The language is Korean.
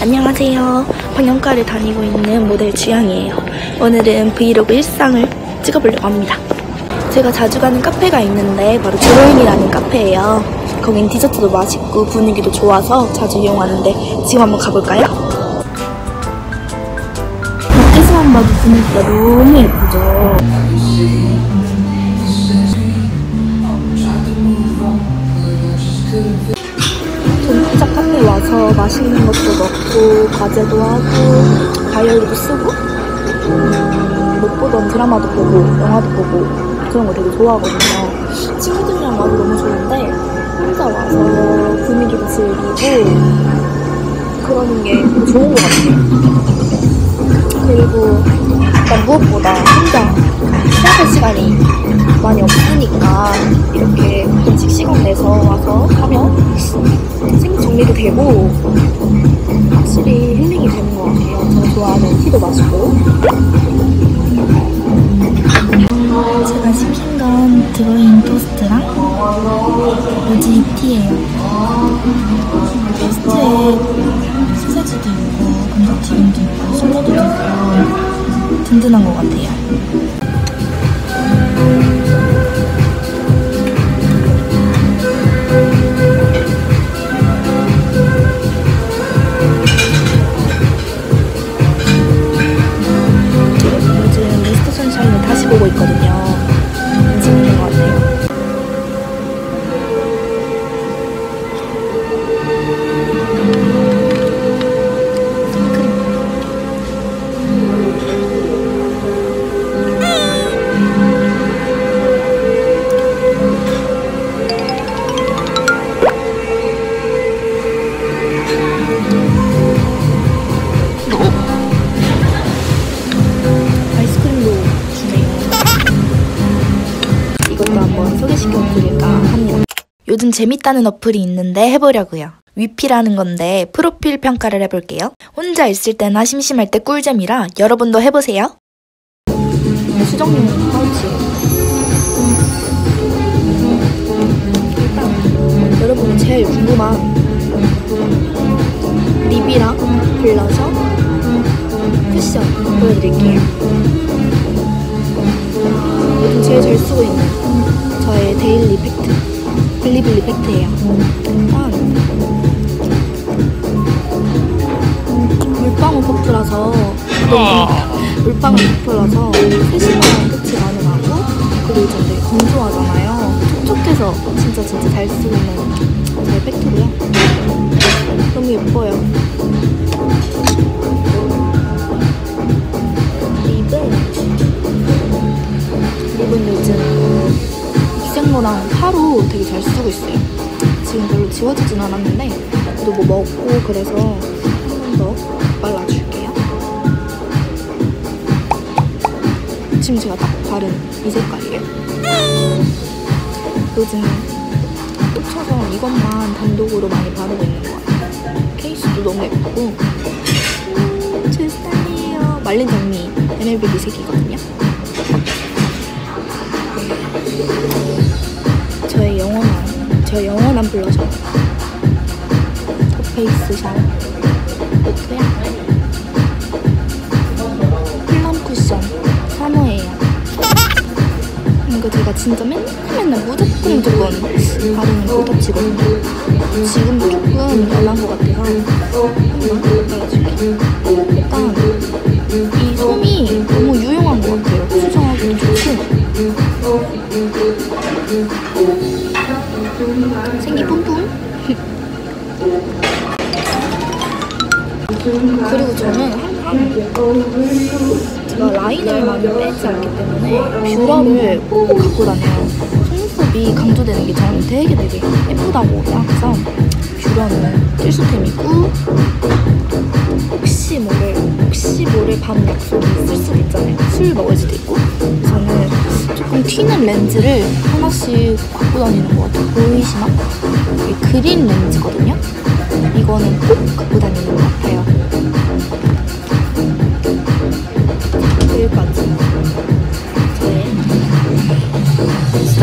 안녕하세요. 방영과를 다니고 있는 모델 주영이에요. 오늘은 브이로그 일상을 찍어보려고 합니다. 제가 자주 가는 카페가 있는데 바로 드로잉이라는 카페예요. 거긴 디저트도 맛있고 분위기도 좋아서 자주 이용하는데 지금 한번 가볼까요? 밖에서만 봐도 분위기가 너무 예쁘죠? 와서 맛있는 것도 먹고 과제도 하고 다이어리도 쓰고 음, 못 보던 드라마도 보고 영화도 보고 그런 거 되게 좋아하거든요. 친구들이랑 와도 너무 좋은데 혼자 와서 분위기도 즐기고 그러는 게 좋은 것 같아요. 그리고 일단 무엇보다 시간이 많이 없으니까 이렇게 간식 시간 내서 와서 하면 생각 정리도 되고 확실히 힐링이 되는 것 같아요. 제가 좋아하는 티도 마시고 제가 시킨 건 드로잉 토스트랑 오지 티예요. 토스트에 소세지도 있고 감자튀김도 있고 샐러드도 있고 든든한 것 같아요. 한번 소개시켜드릴까 합니다. 요즘 재밌다는 어플이 있는데 해보려고요. 위피라는 건데 프로필 평가를 해볼게요. 혼자 있을 때나 심심할 때 꿀잼이라 여러분도 해보세요. 수정용 파우치. 일단 여러분이 제일 궁금한 립이랑 블러셔, 쿠션 보여드릴게요. 요즘 제일 잘 쓰고 있는 블리블리 팩트예요. 일단 물방울 퍼프라서 물방울 퍼프라서 세심한 끝이 많이 나고 그리고 요즘 되게 건조하잖아요. 촉촉해서 진짜 진짜 잘 쓰고 있는 저의 팩트고요. 너무 예뻐요. 립은 립은 요즘 미생모랑 타로 되게 잘 쓰고 있어요. 지금 별로 지워지진 않았는데 또뭐 먹고 그래서 한 번 더 발라줄게요. 지금 제가 딱 바른 이 색깔이에요. 요즘 꽂혀서 이것만 단독으로 많이 바르고 있는 것 같아요. 케이스도 너무 예쁘고 제 스타일이에요. 말린 장미 MLB 색이거든요. 저의 영원한 블러셔 더페이스 샵 오프야 플럼 쿠션. 3호예요. 이거 제가 진짜 맨날 맨날 무조건 무조건 바르는 꿀터치거든요. 지금도 조금 연한 것 같아서 한번 발라줄게요 일단 이 솜이 너무 그리고 저는 항상 제가 라인을 많이 빼지 않기 때문에 뷰러를 꼭 갖고 다녀요. 속눈썹이 강조되는 게 저는 되게 되게 예쁘다고 생각해서 뷰러는 필수템이고 혹시 모를 혹시 모를 밤 약속이 있을 수도 있잖아요. 술 먹을 수도 있고. 저는 조금 튀는 렌즈를 하나씩 갖고 다니는 것 같아요. 보이시나? 이게 그린 렌즈거든요 이거는 다니는 것 같아요. 여기까지 저의 수정